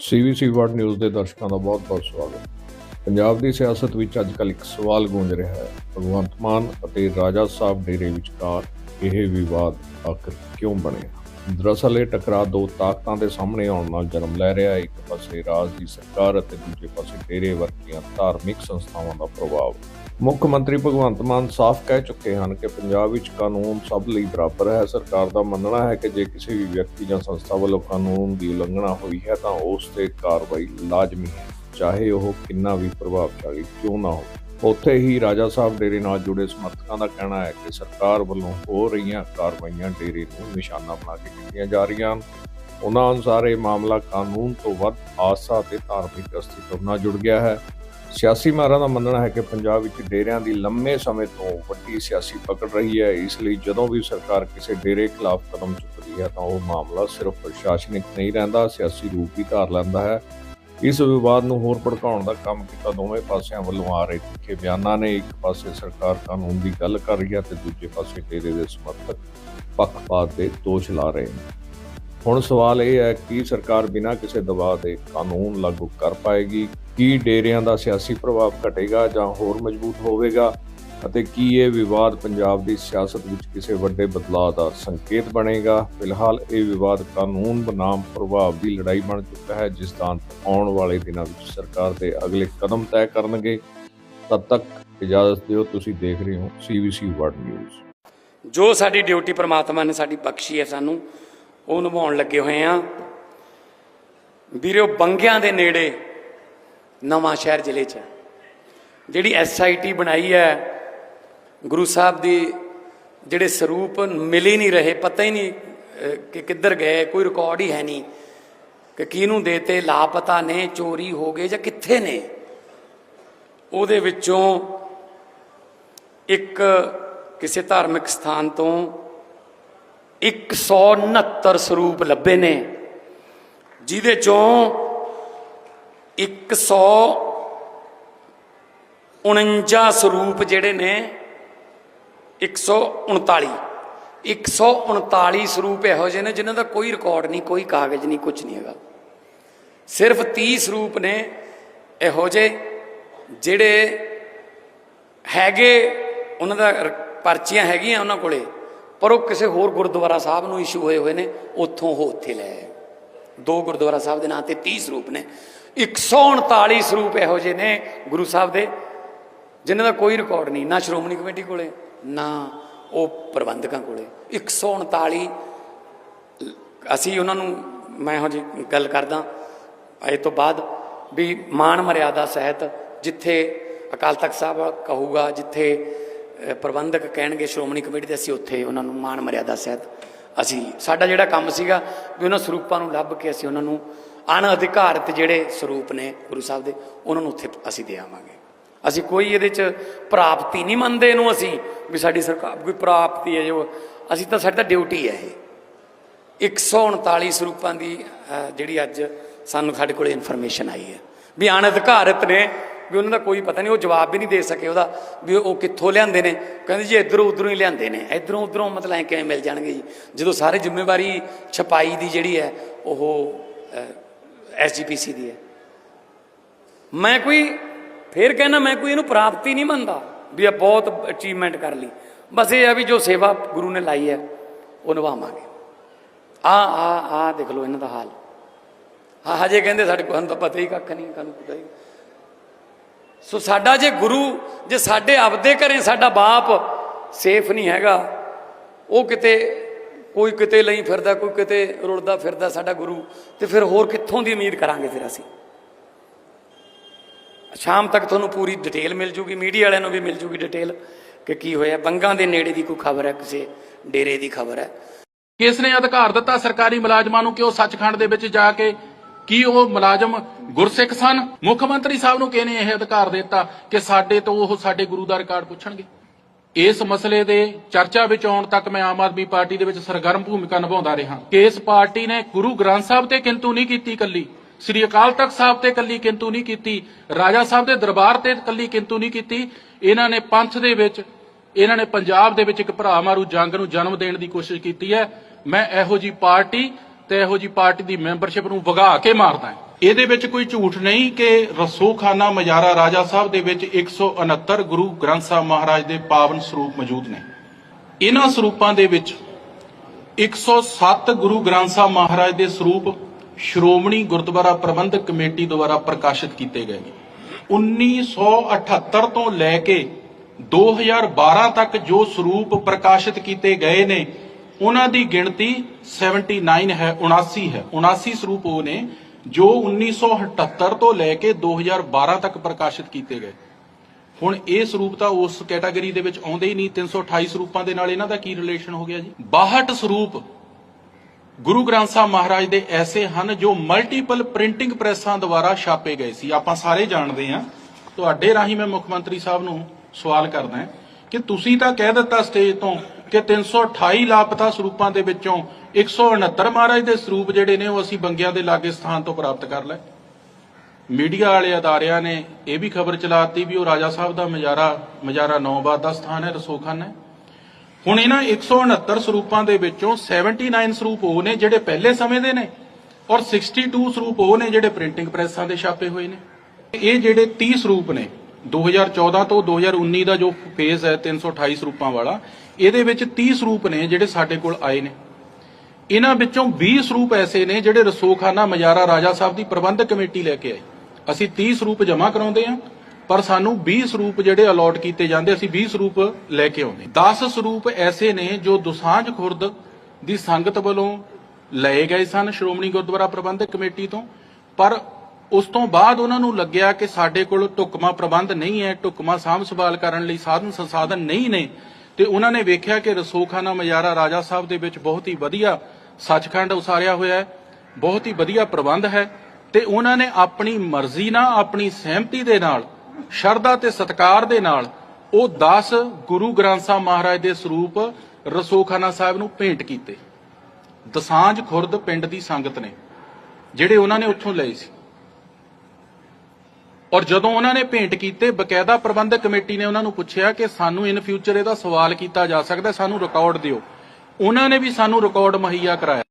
CBC word news ਦੇ ਦਰਸ਼ਕਾਂ ਦਾ ਬਹੁਤ-ਬਹੁਤ ਸਵਾਗਤ। ਪੰਜਾਬ ਦੀ ਸਿਆਸਤ ਵਿੱਚ ਅੱਜਕੱਲ੍ਹ ਇੱਕ ਸਵਾਲ ਗੂੰਜ ਰਿਹਾ ਹੈ। ਭਗਵੰਤ ਮਾਨ ਅਤੇ ਰਾਜਾ ਸਾਹਿਬ ਡੇਰੇ ਵਿਚਕਾਰ ਇਹ ਵਿਵਾਦ ਆਖਰ ਕਿਉਂ ਬਣਿਆ? ਦਰਅਸਲ ਇਹ ਟਕਰਾਅ ਦੋ ਤਾਕਤਾਂ ਦੇ ਸਾਹਮਣੇ ਆਉਣ ਨਾਲ ਜਨਮ ਲੈ ਰਿਹਾ ਹੈ। ਇੱਕ ਪਾਸੇ ਰਾਜ ਦੀ ਸਰਕਾਰ ਅਤੇ ਦੂਜੇ ਪਾਸੇ ਡੇਰੇ ਵਰਗੀਆਂ ਧਾਰਮਿਕ ਸੰਸਥਾਵਾਂ ਦਾ ਪ੍ਰਭਾਵ। ਮੁੱਖ ਮੰਤਰੀ ਭਗਵੰਤ ਮਾਨ ਸਾਫ਼ ਕਹਿ ਚੁੱਕੇ ਹਨ ਕਿ ਪੰਜਾਬ ਵਿੱਚ ਕਾਨੂੰਨ ਸਭ ਲਈ ਬਰਾਬਰ ਹੈ। ਸਰਕਾਰ ਦਾ ਮੰਨਣਾ ਹੈ ਕਿ ਜੇ ਕਿਸੇ ਵੀ ਵਿਅਕਤੀ ਜਾਂ ਸੰਸਥਾ ਵੱਲੋਂ ਕਾਨੂੰਨ ਦੀ ਉਲੰਘਣਾ ਹੋਈ ਹੈ ਤਾਂ ਉਸ ਤੇ ਕਾਰਵਾਈ ਲਾਜ਼ਮੀ ਹੈ, ਚਾਹੇ ਉਹ ਕਿੰਨਾ ਵੀ ਪ੍ਰਭਾਵਸ਼ਾਲੀ ਕਿਉਂ ਨਾ ਹੋਵੇ। ਉੱਥੇ ਹੀ ਰਾਜਾ ਸਾਹਿਬ ਡੇਰੇ ਨਾਲ ਜੁੜੇ ਸਮਰਥਕਾਂ ਦਾ ਕਹਿਣਾ ਹੈ ਕਿ ਸਰਕਾਰ ਵੱਲੋਂ ਹੋ ਰਹੀਆਂ ਕਾਰਵਾਈਆਂ ਡੇਰੇ ਨੂੰ ਨਿਸ਼ਾਨਾ ਬਣਾ ਕੇ ਕੀਤੀਆਂ ਜਾ ਰਹੀਆਂ ਹਨ। ਉਹਨਾਂ ਅਨੁਸਾਰ ਇਹ ਮਾਮਲਾ ਕਾਨੂੰਨ ਤੋਂ ਵੱਧ ਆਸਾ ਤੇ ਧਾਰਮਿਕ ਅਸਤਿਤਵ ਨਾਲ ਜੁੜ ਗਿਆ ਹੈ। ਸਿਆਸੀ ਮਾਹਰਾਂ ਦਾ ਮੰਨਣਾ ਹੈ ਕਿ ਪੰਜਾਬ ਵਿੱਚ ਡੇਰਿਆਂ ਦੀ ਲੰਮੇ ਸਮੇਂ ਤੋਂ ਵੱਡੀ ਸਿਆਸੀ ਪਕੜ ਰਹੀ ਹੈ, ਇਸ ਲਈ ਜਦੋਂ ਵੀ ਸਰਕਾਰ ਕਿਸੇ ਡੇਰੇ ਖਿਲਾਫ ਕਦਮ ਚੁੱਕਦੀ ਹੈ ਤਾਂ ਉਹ ਮਾਮਲਾ ਸਿਰਫ ਪ੍ਰਸ਼ਾਸਨਿਕ ਨਹੀਂ ਰਹਿੰਦਾ, ਸਿਆਸੀ ਰੂਪ ਵੀ ਧਾਰ ਲੈਂਦਾ ਹੈ। ਇਸ ਵਿਵਾਦ ਨੂੰ ਹੋਰ ਭੜਕਾਉਣ ਦਾ ਕੰਮ ਕੀਤਾ ਦੋਵੇਂ ਪਾਸਿਆਂ ਵੱਲੋਂ ਆ ਰਹੇ ਤਿੱਖੇ ਬਿਆਨਾਂ ਨੇ, ਇੱਕ ਪਾਸੇ ਸਰਕਾਰ ਕਾਨੂੰਨ ਦੀ ਗੱਲ ਕਰ ਰਹੀ ਹੈ ਤੇ ਦੂਜੇ ਪਾਸੇ ਡੇਰੇ ਦੇ ਸਮਰਥਕ ਪੱਖਪਾਤ ਦੇ ਦੋਸ਼ ਲਾ ਰਹੇ ਨੇ। ਹੁਣ ਸਵਾਲ ਇਹ ਹੈ ਕਿ ਸਰਕਾਰ ਬਿਨਾਂ ਕਿਸੇ ਦਬਾਅ ਦੇ ਕਾਨੂੰਨ ਲਾਗੂ ਕਰ ਪਾਏਗੀ? ਕੀ ਡੇਰਿਆਂ ਦਾ ਸਿਆਸੀ ਪ੍ਰਭਾਵ ਘਟੇਗਾ ਜਾਂ ਹੋਰ ਮਜ਼ਬੂਤ ਹੋਵੇਗਾ? ਅਤੇ ਕੀ ਇਹ ਵਿਵਾਦ ਪੰਜਾਬ ਦੀ ਸਿਆਸਤ ਵਿੱਚ ਕਿਸੇ ਵੱਡੇ ਬਦਲਾਅ ਦਾ ਸੰਕੇਤ ਬਣੇਗਾ? ਫਿਲਹਾਲ ਇਹ ਵਿਵਾਦ ਕਾਨੂੰਨ ਬਨਾਮ ਪ੍ਰਭਾਵ ਦੀ ਲੜਾਈ ਬਣ ਚੁੱਕਾ ਹੈ, ਜਿਸ ਦਾ ਆਉਣ ਵਾਲੇ ਦਿਨਾਂ ਵਿੱਚ ਸਰਕਾਰ ਦੇ ਅਗਲੇ ਕਦਮ ਤੈਅ ਕਰਨਗੇ। ਤਦ ਤੱਕ ਇਜਾਜ਼ਤ ਦਿਓ, ਤੁਸੀਂ ਦੇਖ ਰਹੇ ਹੋ ਸੀਬੀਸੀ ਵਰਡ ਨਿਊਜ਼ ਜੋ ਸਾਡੀ ਡਿਊਟੀ ਪ੍ਰਮਾਤਮਾ ਨੇ ਸਾਡੀ ਬਖਸ਼ੀ ਹੈ ਸਾਨੂੰ ਉਹ ਨਿਭਾਉਣ ਲੱਗੇ ਹੋਏ ਆ। ਵੀਰੋ, ਬੰਗਿਆਂ ਦੇ ਨੇੜੇ ਨਵਾਂ ਸ਼ਹਿਰ ਜ਼ਿਲ੍ਹੇ 'ਚ ਜਿਹੜੀ ਐਸਆਈਟੀ ਬਣਾਈ ਹੈ, ਗੁਰੂ ਸਾਹਿਬ ਦੀ ਜਿਹੜੇ ਸਰੂਪ ਮਿਲ ਨਹੀਂ ਰਹੇ, ਪਤਾ ਹੀ ਨਹੀਂ ਕਿ ਕਿੱਧਰ ਗਏ, ਕੋਈ ਰਿਕਾਰਡ ਹੀ ਹੈ ਨਹੀਂ ਕਿ ਕਿਹਨੂੰ ਦੇਤੇ, ਲਾਪਤਾ ਨੇ, ਚੋਰੀ ਹੋ ਗਏ ਜਾਂ ਕਿੱਥੇ ਨੇ। ਉਹਦੇ ਵਿੱਚੋਂ ਇੱਕ ਕਿਸੇ ਧਾਰਮਿਕ ਸਥਾਨ ਤੋਂ 169 ਸਰੂਪ ਲੱਭੇ ਨੇ, ਜਿਹਦੇ ਚੋਂ 149 ਸਰੂਪ ਜਿਹੜੇ ਨੇ 139 139 ਸਰੂਪ ਇਹੋ ਜਿਹੇ ਨੇ ਜਿਨ੍ਹਾਂ ਦਾ ਕੋਈ ਰਿਕਾਰਡ ਨਹੀਂ, ਕੋਈ ਕਾਗਜ਼ ਨਹੀਂ ਕੁਝ ਨਹੀਂ ਹੈਗਾ। ਸਿਰਫ 30 ਸਰੂਪ ਨੇ ਇਹੋ ਜਿਹੇ, ਜਿਹੜੇ ਹੈਗੇ, ਉਹਨਾਂ ਦਾ ਪਰਚੀਆਂ ਹੈਗੀਆਂ ਉਹਨਾਂ ਕੋਲੇ। ਪਰ ਉਹ ਕਿਸੇ ਹੋਰ ਗੁਰਦੁਆਰਾ ਸਾਹਿਬ ਨੂੰ ਇਸ਼ੂ ਹੋਏ ਹੋਏ ਨੇ, ਉੱਥੋਂ ਉਹ ਉੱਥੇ ਲੈ ਆਏ। ਦੋ ਗੁਰਦੁਆਰਾ ਸਾਹਿਬ ਦੇ ਨਾਂ ਤੇ 30 ਸਰੂਪ ਨੇ 139 ਸਰੂਪ ਇਹੋ ਜਿਹੇ ਨੇ ਗੁਰੂ ਸਾਹਿਬ ਦੇ, ਜਿਨ੍ਹਾਂ ਦਾ ਕੋਈ ਰਿਕਾਰਡ ਨਹੀਂ, ਨਾ ਸ਼੍ਰੋਮਣੀ ਕਮੇਟੀ ਕੋਲੇ, ਨਾ ਉਹ ਪ੍ਰਬੰਧਕਾਂ ਕੋਲੇ 139 ਅਸੀਂ ਉਹਨਾਂ ਨੂੰ, ਮੈਂ ਇਹੋ ਜੀ ਗੱਲ ਕਰਦਾ, ਇਹ ਤੋਂ ਬਾਅਦ ਵੀ ਮਾਣ ਮਰਿਆਦਾ ਸਹਿਤ ਜਿੱਥੇ ਅਕਾਲ ਤਖਤ ਸਾਹਿਬ ਕਹੂਗਾ, ਜਿੱਥੇ ਪ੍ਰਬੰਧਕ ਕਹਿਣਗੇ, ਸ਼੍ਰੋਮਣੀ ਕਮੇਟੀ ਦੇ ਅਸੀਂ ਉੱਥੇ ਉਹਨਾਂ ਨੂੰ ਮਾਣ ਮਰਿਆਦਾ ਸਹਿਤ ਅਸੀਂ, ਸਾਡਾ ਜਿਹੜਾ ਕੰਮ ਸੀਗਾ ਵੀ ਉਹਨਾਂ ਸਰੂਪਾਂ ਨੂੰ ਲੱਭ ਕੇ ਅਸੀਂ ਉਹਨਾਂ ਨੂੰ ਅਣ ਅਧਿਕਾਰਤ ਜਿਹੜੇ ਸਰੂਪ ਨੇ ਗੁਰੂ ਸਾਹਿਬ ਦੇ, ਉਹਨਾਂ ਨੂੰ ਉੱਥੇ ਅਸੀਂ ਦੇ ਆਵਾਂਗੇ। ਅਸੀਂ ਕੋਈ ਇਹਦੇ ਚ ਪ੍ਰਾਪਤੀ ਨਹੀਂ ਮੰਨਦੇ ਇਹਨੂੰ ਅਸੀਂ, ਵੀ ਸਾਡੀ ਸਰਕਾਰ ਕੋਈ ਪ੍ਰਾਪਤੀ ਹੈ ਜੋ, ਅਸੀਂ ਤਾਂ ਸਾਡੀ ਤਾਂ ਡਿਊਟੀ ਹੈ ਇਹ। 139 ਸਰੂਪਾਂ ਦੀ ਜਿਹੜੀ ਅੱਜ ਸਾਨੂੰ ਸਾਡੇ ਕੋਲ ਇਨਫੋਰਮੇਸ਼ਨ ਆਈ ਹੈ, ਵੀ ਅਣਅਧਿਕਾਰਤ ਨੇ ਵੀ ਉਹਨਾਂ ਦਾ ਕੋਈ ਪਤਾ ਨਹੀਂ, ਉਹ ਜਵਾਬ ਵੀ ਨਹੀਂ ਦੇ ਸਕੇ ਉਹਦਾ ਵੀ ਉਹ ਕਿੱਥੋਂ ਲਿਆਂਦੇ ਨੇ। ਕਹਿੰਦੇ ਜੀ ਇਧਰੋਂ ਉਧਰੋਂ ਹੀ ਲਿਆਂਦੇ ਨੇ। ਇਧਰੋਂ ਉਧਰੋਂ ਮਤਲਬ ਐ ਕਿਵੇਂ ਮਿਲ ਜਾਣਗੇ ਜੀ? ਜਦੋਂ ਸਾਰੇ ਜ਼ਿੰਮੇਵਾਰੀ ਛਪਾਈ ਦੀ ਜਿਹੜੀ ਹੈ, ਉਹ ਐਸਜੀਪੀਸੀ ਦੀ ਹੈ। ਮੈਂ ਕੋਈ, ਫੇਰ ਕਹਿੰਦਾ ਮੈਂ ਕੋਈ ਇਹਨੂੰ ਪ੍ਰਾਪਤੀ ਨਹੀਂ ਮੰਨਦਾ ਵੀ ਇਹ ਬਹੁਤ ਅਚੀਵਮੈਂਟ ਕਰ ਲਈ। ਬਸ ਇਹ ਆ ਵੀ ਜੋ ਸੇਵਾ ਗੁਰੂ ਨੇ ਲਾਈ ਹੈ, ਉਹ ਨਿਭਾਵਾਂਗੇ। ਆ ਆ ਆ ਦੇਖ ਲਓ ਇਹਨਾਂ ਦਾ ਹਾਲ। ਹਾਂ ਹਜੇ ਕਹਿੰਦੇ ਸਾਡੇ ਕੋਲ ਤਾਂ ਪਤਾ ਹੀ ਕੱਖ ਨਹੀਂ ਕਾਨੂੰ ਪਤਾ ਹੀ ਸੋ ਸਾਡਾ ਜੇ ਗੁਰੂ, ਜੇ ਸਾਡੇ ਆਪਦੇ ਘਰੇ ਸਾਡਾ ਬਾਪ ਸੇਫ ਨਹੀਂ ਹੈਗਾ, ਉਹ ਕਿਤੇ, ਕੋਈ ਕਿਤੇ ਲਈ ਫਿਰਦਾ, ਕੋਈ ਕਿਤੇ ਰੁਲਦਾ ਫਿਰਦਾ ਸਾਡਾ ਗੁਰੂ, ਤੇ ਫਿਰ ਹੋਰ ਕਿੱਥੋਂ ਦੀ ਉਮੀਦ ਕਰਾਂਗੇ ਫਿਰ ਅਸੀਂ? ਸ਼ਾਮ ਤੱਕ ਤੁਹਾਨੂੰ ਪੂਰੀ ਡਿਟੇਲ ਮਿਲ ਜੂਗੀ ਮੀਡੀਆ ਵਾਲਿਆਂ ਨੂੰ ਵੀ ਮਿਲ ਜੂਗੀ ਡਿਟੇਲ ਕਿ ਕੀ ਹੋਇਆ। ਬੰਗਾਂ ਦੇ ਨੇੜੇ ਦੀ ਕੋਈ ਖਬਰ ਹੈ, ਕਿਸੇ ਡੇਰੇ ਦੀ ਖਬਰ ਹੈ? ਕਿਸ ਨੇ ਅਧਿਕਾਰ ਦਿੱਤਾ ਸਰਕਾਰੀ ਮੁਲਾਜ਼ਮਾਂ ਨੂੰ ਕਿ ਉਹ ਸੱਚਖੰਡ ਦੇ ਵਿੱਚ ਜਾ ਕੇ ਕੀ ਉਹ ਮੁਲਾਜ਼ਮ ਗੁਰਸਿੱਖ ਸਨ? ਮੁੱਖ ਮੰਤਰੀ ਸਾਹਿਬ ਨੂੰ ਕਿਹਨੇ ਇਹ ਅਧਿਕਾਰ ਦਿੱਤਾ ਕਿ ਸਾਡੇ ਤੋਂ ਉਹ ਸਾਡੇ ਗੁਰੂ ਦਾ ਰਿਕਾਰਡ ਪੁੱਛਣਗੇ? ਇਸ ਮਸਲੇ ਦੇ ਚਰਚਾ ਵਿੱਚ ਆਉਣ ਤੱਕ ਮੈਂ ਆਮ ਆਦਮੀ ਪਾਰਟੀ ਦੇ ਵਿੱਚ ਸਰਗਰਮ ਭੂਮਿਕਾ ਨਿਭਾਉਂਦਾ ਰਿਹਾ। ਕਿ ਇਸ ਪਾਰਟੀ ਨੇ ਗੁਰੂ ਗ੍ਰੰਥ ਸਾਹਿਬ ਤੇ ਕਿੰਤੂ ਨਹੀਂ ਕੀਤੀ ਕੱਲੀ ਸ੍ਰੀ ਅਕਾਲ ਤਖਤ ਸਾਹਿਬ ਤੇ ਕੱਲੀ ਕਿੰਤੂ ਨਹੀਂ ਕੀਤੀ, ਰਾਜਾ ਸਾਹਿਬ ਦੇ ਦਰਬਾਰ ਤੇ ਕੱਲੀ ਕਿੰਤੂ ਨਹੀਂ ਕੀਤੀ, ਇਹਨਾਂ ਨੇ ਪੰਥ ਦੇ ਵਿੱਚ, ਇਹਨਾਂ ਨੇ ਪੰਜਾਬ ਦੇ ਵਿੱਚ ਇੱਕ ਭਰਾ ਮਾਰੂ ਜੰਗ ਨੂੰ ਜਨਮ ਦੇਣ ਦੀ ਕੋਸ਼ਿਸ਼ ਕੀਤੀ ਹੈ। ਮੈਂ ਇਹੋ ਜੀ ਪਾਰਟੀ ਤੇ ਇਹੋ ਜੀ ਪਾਰਟੀ ਦੀ ਮੈਂਬਰਸ਼ਿਪ ਨੂੰ ਵਗਾ ਕੇ ਮਾਰਦਾ ਹਾਂ। ਇਹਦੇ ਵਿੱਚ ਕੋਈ ਝੂਠ ਨਹੀਂ ਕਿ ਰਸੋਖਾਨਾ ਮਜਾਰਾ ਰਾਜਾ ਸਾਹਿਬ ਦੇ ਵਿੱਚ 169 ਗੁਰੂ ਗ੍ਰੰਥ ਸਾਹਿਬ ਮਹਾਰਾਜ ਦੇ ਪਾਵਨ ਸਰੂਪ ਮੌਜੂਦ ਨੇ। ਇਹਨਾਂ ਸਰੂਪਾਂ ਦੇ ਵਿੱਚ 107 ਗੁਰੂ ਗ੍ਰੰਥ ਸਾਹਿਬ ਮਹਾਰਾਜ ਦੇ ਸਰੂਪ ਸ਼੍ਰੋਮਣੀ ਗੁਰਦੁਆਰਾ ਪ੍ਰਬੰਧਕ ਕਮੇਟੀ ਦੁਆਰਾ ਪ੍ਰਕਾਸ਼ਿਤ ਕੀਤੇ ਗਏ ਨੇ। 1978 ਤੋਂ ਲੈ ਕੇ 2012 ਤੱਕ ਜੋ ਸਰੂਪ ਪ੍ਰਕਾਸ਼ਿਤ ਕੀਤੇ ਗਏ ਨੇ ਉਹਨਾਂ ਦੀ ਗਿਣਤੀ 79 ਹੈ 79 ਹੈ। 79 ਸਰੂਪ ਉਹ ਨੇ ਜੋ 1978 ਤੋਂ ਲੈ ਕੇ 2012 ਤੱਕ ਪ੍ਰਕਾਸ਼ਿਤ ਕੀਤੇ ਗਏ। ਹੁਣ ਇਹ ਸਰੂਪ ਤਾਂ ਉਸ ਕੈਟਾਗਰੀ ਦੇ ਵਿੱਚ ਆਉਂਦੇ ਹੀ ਨਹੀਂ। 328 ਸਰੂਪਾਂ ਦੇ ਨਾਲ ਇਹਨਾਂ ਦਾ ਕੀ ਰਿਲੇਸ਼ਨ ਹੋ ਗਿਆ ਜੀ? 62 ਸਰੂਪ ਗੁਰੂ ਗ੍ਰੰਥ ਸਾਹਿਬ ਮਹਾਰਾਜ ਦੇ ਐਸੇ ਹਨ ਜੋ ਮਲਟੀਪਲ ਪ੍ਰਿੰਟਿੰਗ ਪ੍ਰੈਸਾਂ ਦੁਆਰਾ ਛਾਪੇ ਗਏ ਸੀ। ਆਪਾਂ ਸਾਰੇ ਜਾਣਦੇ ਹਾਂ। ਤੁਹਾਡੇ ਰਾਹੀਂ ਮੈਂ ਮੁੱਖ ਮੰਤਰੀ ਸਾਹਿਬ ਨੂੰ ਸਵਾਲ ਕਰਦਾ ਕਿ ਤੁਸੀਂ ਤਾਂ ਕਹਿ ਦਿੱਤਾ ਸਟੇਜ ਤੋਂ ਕਿ 328 ਲਾਪਤਾ ਸਰੂਪਾਂ ਦੇ ਵਿੱਚੋਂ 169 ਮਹਾਰਾਜ ਦੇ ਸਰੂਪ ਜਿਹੜੇ ਨੇ ਉਹ ਅਸੀਂ ਬੰਗਿਆਂ ਦੇ ਲਾਗੇ ਸਥਾਨ ਤੋਂ ਪ੍ਰਾਪਤ ਕਰ ਲਏ। ਮੀਡੀਆ ਵਾਲੇ ਅਦਾਰਿਆਂ ਨੇ ਇਹ ਵੀ ਖਬਰ ਚਲਾਤੀ ਵੀ ਉਹ ਰਾਜਾ ਸਾਹਿਬ ਦਾ ਮਜਾਰਾ ਮਜਾਰਾ ਨੌਬਾਦ ਦਾ ਸਥਾਨ ਹੈ, ਰਸੋਖਾਨਾ ਹੈ। ਹੁਣ ਇਹਨਾਂ 169 ਸਰੂਪਾਂ ਦੇ ਵਿੱਚੋਂ 79 ਸਰੂਪ ਉਹ ਨੇ ਜਿਹੜੇ ਪਹਿਲੇ ਸਮੇਂ ਦੇ ਨੇ ਔਰ 62 ਸਰੂਪ ਉਹ ਨੇ ਜਿਹੜੇ ਪ੍ਰਿੰਟਿੰਗ ਪ੍ਰੈਸਾਂ ਦੇ ਛਾਪੇ ਹੋਏ ਨੇ। ਇਹ ਜਿਹੜੇ 30 ਸਰੂਪ ਨੇ 2014 ਤੋਂ 2019 ਦਾ ਜੋ ਫੇਜ਼ ਹੈ 328 ਸਰੂਪਾਂ ਵਾਲਾ ਇਹਦੇ ਵਿੱਚ 30 ਸਰੂਪ ਨੇ ਜਿਹੜੇ ਸਾਡੇ ਕੋਲ ਆਏ ਨੇ। ਇਹਨਾਂ ਵਿੱਚੋਂ 20 ਸਰੂਪ ਐਸੇ ਨੇ ਜਿਹੜੇ ਰਸੋਖਾਨਾ ਮਜਾਰਾ ਰਾਜਾ ਸਾਹਿਬ ਦੀ ਪ੍ਰਬੰਧਕ ਕਮੇਟੀ ਲੈ ਕੇ ਆਈ ਅਸੀਂ 30 ਸਰੂਪ ਜਮ੍ਹਾਂ ਕਰਾਉਂਦੇ ਹਾਂ, ਪਰ ਸਾਨੂੰ 20 ਸਰੂਪ ਜਿਹੜੇ ਅਲਾਟ ਕੀਤੇ ਜਾਂਦੇ, ਅਸੀਂ 20 ਸਰੂਪ ਲੈ ਕੇ ਆਉਂਦੇ 10 ਸਰੂਪ ਐਸੇ ਨੇ ਜੋ ਦੁਸਾਂਝ ਖੁਰਦ ਦੀ ਸੰਗਤ ਵੱਲੋਂ ਲਏ ਗਏ ਸਨ ਸ਼੍ਰੋਮਣੀ ਗੁਰਦੁਆਰਾ ਪ੍ਰਬੰਧਕ ਕਮੇਟੀ ਤੋਂ। ਪਰ ਉਸ ਤੋਂ ਬਾਅਦ ਉਹਨਾਂ ਨੂੰ ਲੱਗਿਆ ਕਿ ਸਾਡੇ ਕੋਲ ਢੁਕਮਾ ਪ੍ਰਬੰਧ ਨਹੀਂ ਹੈ ਢੁਕਮਾ ਸਾਂਭ ਸੰਭਾਲ ਕਰਨ ਲਈ ਸਾਧਨ ਸੰਸਾਧਨ ਨਹੀਂ ਨੇ। ਤੇ ਉਹਨਾਂ ਨੇ ਵੇਖਿਆ ਕਿ ਰਸੋਖਾਨਾ ਮਜਾਰਾ ਰਾਜਾ ਸਾਹਿਬ ਦੇ ਵਿੱਚ ਬਹੁਤ ਹੀ ਵਧੀਆ ਸੱਚਖੰਡ ਉਸਾਰਿਆ ਹੋਇਆ ਹੈ, ਬਹੁਤ ਹੀ ਵਧੀਆ ਪ੍ਰਬੰਧ ਹੈ ਤੇ ਉਹਨਾਂ ਨੇ ਆਪਣੀ ਮਰਜ਼ੀ ਨਾਲ, ਆਪਣੀ ਸਹਿਮਤੀ ਦੇ ਨਾਲ, ਸ਼ਰਧਾ ਤੇ ਸਤਕਾਰ ਦੇ ਨਾਲ ਉਹ 10 ਗੁਰੂ ਗ੍ਰੰਥ ਸਾਹਿਬ ਮਹਾਰਾਜ ਦੇ ਸਰੂਪ ਰਸੋਖਾਨਾ ਸਾਹਿਬ ਨੂੰ ਭੇਂਟ ਕੀਤੇ। ਦਸਾਂਝ ਖੁਰਦ ਪਿੰਡ ਦੀ ਸੰਗਤ ਨੇ, ਜਿਹੜੇ ਉਹਨਾਂ ਨੇ ਉੱਥੋਂ ਲਏ ਸੀ। ਔਰ ਜਦੋਂ ਉਹਨਾਂ ਨੇ ਭੇਂਟ ਕੀਤੇ, ਬਕਾਇਦਾ ਪ੍ਰਬੰਧਕ ਕਮੇਟੀ ਨੇ ਉਹਨਾਂ ਨੂੰ ਪੁੱਛਿਆ ਕਿ ਸਾਨੂੰ ਇਨ ਫਿਊਚਰ ਇਹਦਾ ਸਵਾਲ ਕੀਤਾ ਜਾ ਸਕਦਾ, ਸਾਨੂੰ ਰਿਕਾਰਡ ਦਿਓ। ਉਹਨਾਂ ਨੇ ਵੀ ਸਾਨੂੰ ਰਿਕਾਰਡ ਮੁਹੱਈਆ ਕਰਾਇਆ।